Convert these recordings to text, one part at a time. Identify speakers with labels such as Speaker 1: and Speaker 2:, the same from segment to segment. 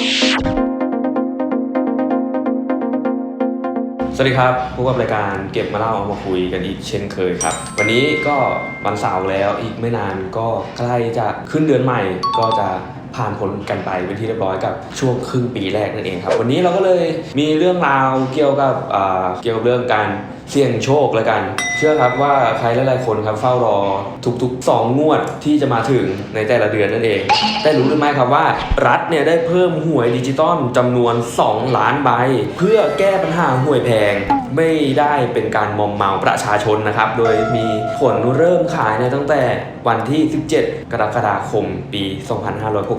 Speaker 1: สวัสดีครับพบกับรายการเก็บมาเล่าเอามาคุยกันอีกเช่นเคยครับ วันนี้ก็วันเสาร์แล้วอีกไม่นานก็ใกล้จะขึ้นเดือนใหม่ก็จะ ผ่านพ้นกันไปเป็นที่เรียบร้อยกับช่วงครึ่งปีแรกนั่นเองครับ วันนี้เราก็เลยมีเรื่องราวเกี่ยวกับเกี่ยวกับเรื่องการเสี่ยงโชคแล้วกัน เชื่อครับว่าใครหลายๆคนครับเฝ้ารอทุกๆ 2 งวดที่จะมาถึงในแต่ละเดือนนั่นเอง แต่รู้หรือไม่ครับว่า รัฐเนี่ยได้เพิ่มหวยดิจิตอลจำนวน 2 ล้านใบ เพื่อแก้ปัญหาหวยแพงไม่ได้เป็นการมอมเมาประชาชนนะครับ โดยมีผลเริ่มขายในตั้งแต่วันที่ 17 กรกฎาคมปี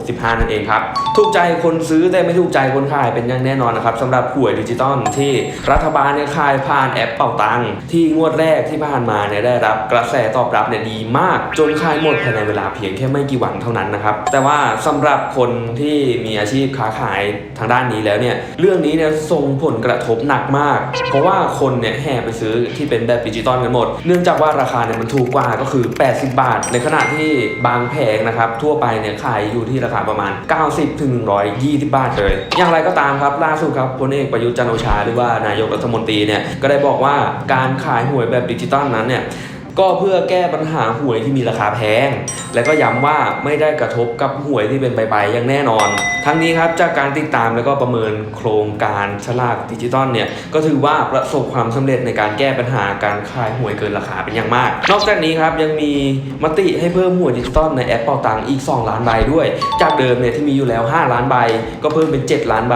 Speaker 1: 65 นั่นเองครับ ถูกใจคนซื้อแต่ไม่ถูกใจคนขายเป็นอย่างแน่นอนนะครับสำหรับหวยดิจิตอลที่รัฐบาลเนี่ยขายผ่านแอปเป่าตังที่งวดแรกที่ผ่านมาเนี่ยได้รับกระแสตอบรับเนี่ยดีมาก จนขายหมดภายในเวลาเพียงแค่ไม่กี่วันเท่านั้นนะครับ แต่ว่าสำหรับคนที่มีอาชีพค้าขายทางด้านนี้แล้วเนี่ยเรื่องนี้เนี่ยส่งผลกระทบหนักมาก เพราะว่าคนเนี่ยแห่ไปซื้อที่เป็นแบบดิจิตอลกันหมด เนื่องจากว่าราคาเนี่ยมันถูกกว่าก็คือ 80 บาท ในขณะที่บางแผงนะครับทั่วไปเนี่ยขายอยู่ที่ราคาประมาณ 90ถึง120 บาทเลย อย่างไรก็ตามครับล่าสุดครับพลเอกประยุทธ์จันโอชาหรือว่านายกรัฐมนตรีเนี่ยก็ได้บอกว่าการขายหวยแบบดิจิตอลนั้นเนี่ย ก็เพื่อแก้ปัญหาหวยที่มีราคาแพง และก็ย้ำว่าไม่ได้กระทบกับหวยที่เป็นใบๆอย่างแน่นอน ทั้งนี้ครับจากการติดตามแล้วก็ประเมินโครงการฉลากดิจิตอลเนี่ยก็ถือว่าประสบความสำเร็จในการแก้ปัญหาการขายหวยเกินราคาเป็นอย่างมาก นอกจากนี้ครับยังมีมติให้เพิ่มหวยดิจิตอลในแอปเป่าตังอีก 2 ล้านใบด้วย จากเดิมเนี่ยที่มีอยู่แล้ว 5 ล้านใบ ก็เพิ่มเป็น 7 ล้านใบ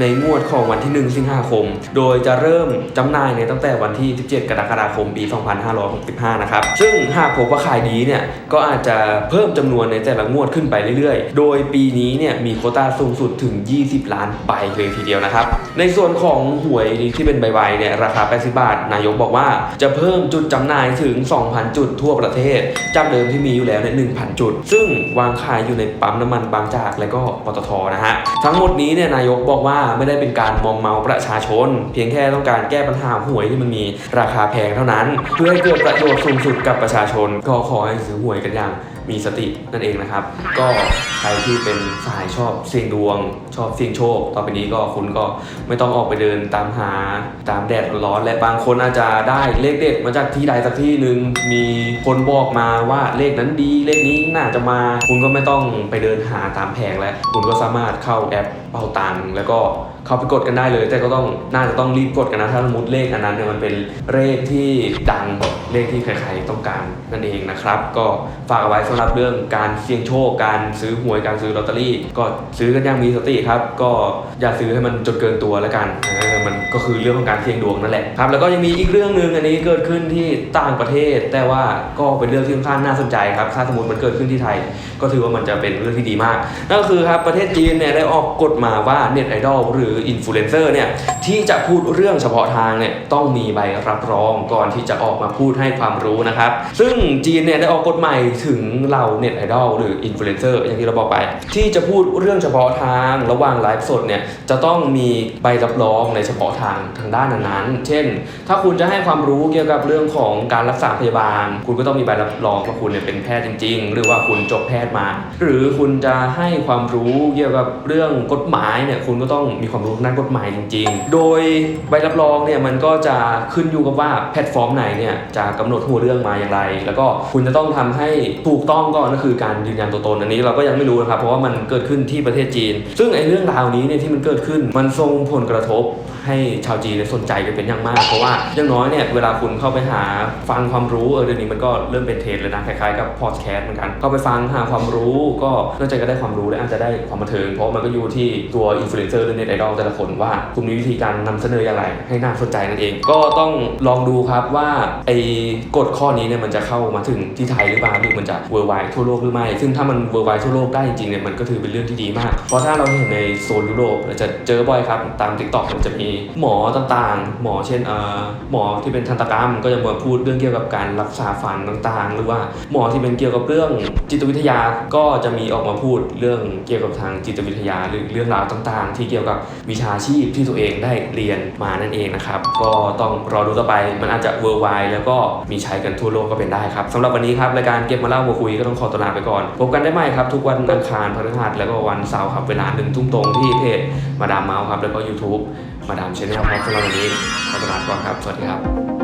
Speaker 1: ในงวดของวันที่ 1 สิงหาคม โดยจะเริ่มจำหน่ายในตั้งแต่วันที่ 17 กรกฎาคม ปี 2565นะครับ ซึ่งหากพบว่าขายดีเนี่ยก็อาจจะเพิ่มจำนวนในแต่ละงวดขึ้นไปเรื่อยๆ โดยปีนี้เนี่ยมีโคต้าสูงสุดถึง 20 ล้านใบเลยทีเดียวนะครับ ในส่วนของหวยที่เป็นใบๆเนี่ยราคา 80 บาท นายกบอกว่าจะเพิ่มจุดจำหน่ายถึง 2,000 จุดทั่วประเทศ จากเดิมที่มีอยู่แล้วเนี่ย1,000 จุด ซึ่งวางขายอยู่ในปั๊มน้ำมันบางจากและก็ปตทนะฮะ ทั้งหมดนี้เนี่ยนายกบอกว่าไม่ได้เป็นการมอมเมาประชาชน เพียงแค่ต้องการแก้ปัญหาหวยที่มันมีราคาแพงเท่านั้น เพื่อให้เกิดประโยชน์สูงสุดกับประชาชน ก็ขอให้ซื้อหวยกันอย่างมีสตินั่นเองนะครับ ก็ใครที่เป็นสายชอบเสี่ยงดวง ชอบเสี่ยงโชค ต่อไปนี้ก็คุณก็ไม่ต้องออกไปเดินตามหาตามแดดร้อนและบางคนอาจจะได้เลขเด็ดมาจากที่ใดสักที่หนึ่งมีคนบอกมาว่าเลขนั้นดีเลขนี้น่าจะมา คุณก็ไม่ต้องไปเดินหาตามแผงแล้ว คุณก็สามารถเข้าแอปเป่าตังค์แล้วก็เข้าไปกดกันได้เลย แต่ก็ต้องน่าจะต้องรีบกดกันนะถ้าสมมติเลขอันนั้นเนี่ยมันเป็นเลขที่ดังเลขที่ใครๆต้องการนั่นเองนะครับ ก็ฝากเอาไว้สำหรับเรื่องการเสี่ยงโชค การซื้อหวยการซื้อลอตเตอรี่ ก็ซื้อกันอย่างมีสติครับ ก็อย่าซื้อให้มันจนเกินตัวแล้วกันมันก็คือเรื่องของการเสี่ยงดวงนั่นแหละครับ แล้วก็ยังมีอีกเรื่องหนึ่งอันนี้เกิดขึ้นที่ต่างประเทศ แต่ว่าก็เป็นเรื่องที่ค่อนข้างน่าสนใจครับถ้าสมมติมันเกิดขึ้นที่ไทย ก็ถือว่ามันจะเป็นเรื่องที่ดีมากนั่นก็คือครับประเทศจีนเนี่ยได้ออกกฎมาว่าเน็ตไอดอลหรืออินฟลูเอนเซอร์เนี่ยที่จะพูดเรื่องเฉพาะทางเนี่ยต้องมีใบรับรองก่อนที่จะออกมาพูดให้ความรู้นะครับ ซึ่งจีนเนี่ยได้ออกกฎใหม่ถึงเหล่าเน็ตไอดอลหรืออินฟลูเอนเซอร์อย่างที่เราบอกไป ที่จะพูดเรื่องเฉพาะทางระหว่างไลฟ์สดเนี่ยจะต้องมีใบรับรองในเฉพาะทางทางด้านนั้นๆ เช่น ถ้าคุณจะให้ความรู้เกี่ยวกับเรื่องของการรักษาพยาบาล คุณก็ต้องมีใบรับรองว่าคุณเนี่ยเป็นแพทย์จริง ๆ หรือว่าคุณจบแพทย์มา หรือคุณจะให้ความรู้เกี่ยวกับเรื่องกฎหมายเนี่ยคุณก็ต้องมีความรู้ทางด้านกฎหมายจริง ๆ โดยใบรับรองเนี่ยมันก็จะขึ้นอยู่กับว่าแพลตฟอร์มไหนเนี่ยจะกำหนดหัวเรื่องมาอย่างไร แล้วก็คุณจะต้องทำให้ถูกต้องก่อนก็คือการยืนยันตัวตนอันนี้เราก็ยังไม่รู้นะครับเพราะว่ามันเกิดขึ้นที่ประเทศจีน ซึ่งไอ้เรื่องราวนี้เนี่ยที่มันเกิดขึ้นมันส่งผลกระทบให้ชาวจีนสนใจกันเป็นอย่างมาก เพราะว่าอย่างน้อยเนี่ยเวลาคุณเข้าไปหาฟังความรู้เออเดี๋ยวนี้มันก็เริ่มเป็นเทรนด์เลยนะคล้ายๆกับพอดแคสต์เหมือนกันเข้าไปฟังหาความรู้ก็นอกจากจะได้ความรู้และอาจจะได้ความบันเทิงเพราะมันก็อยู่ที่ตัวอินฟลูเอนเซอร์หรือเน็ตไอดอลแต่ละคนว่าคุณมีวิธีการนำเสนออย่างไร ให้น่าสนใจนั่นเอง ก็ต้องลองดูครับว่าไอ้กฎข้อนี้เนี่ยมันจะเข้ามาถึงที่ไทยหรือเปล่าหรือมันจะเวอร์ไวทั่วโลกหรือไม่ ซึ่งถ้ามันเวอร์ไวทั่วโลกได้จริงๆเนี่ยมันก็ถือเป็นเรื่องที่ดีมาก เพราะถ้าเราเห็นในโซนยุโรปเราจะเจอบ่อยครับ ตาม t ิ k t o k มันจะมีหมอต่างๆ หมอเช่นเอ่อหมอที่เป็นทันตกรรม ก็จะมาพูดเรื่องเกี่ยวกับการรักษาฟันต่างๆ หรือว่าหมอที่เป็นเกี่ยวกับเรื่องจิตวิทยาก็จะมีออกมาพูดเรื่องเกี่ยวกับทางจิตวิทยาหรือเรื่องราวต่าง ๆ ที่เกี่ยวกับวิชาชีพที่ตัวเองได้เรียนมานั่นเองนะครับ ก็ต้องรอดูต่อไปมันอาจจะเวอร์ไวแล้วก็มีใช้กันทั่วโลกก็เป็นได้ครับสำหรับวันนี้ครับรายการเก็บมาเล่ามาคุยก็ต้องขอตัวลาไปก่อนพบกันได้ใหม่ครับ ทุกวันอังคารพฤหัสแล้วก็วันเสาร์ครับเวลาหนึ่งทุ่มตรงที่เพจมาดามเมาส์ครับแล้วก็ YouTube มาดามเชนแนลครับสำหรับวันนี้ขอตัวลาไปก่อนครับสวัสดีครับ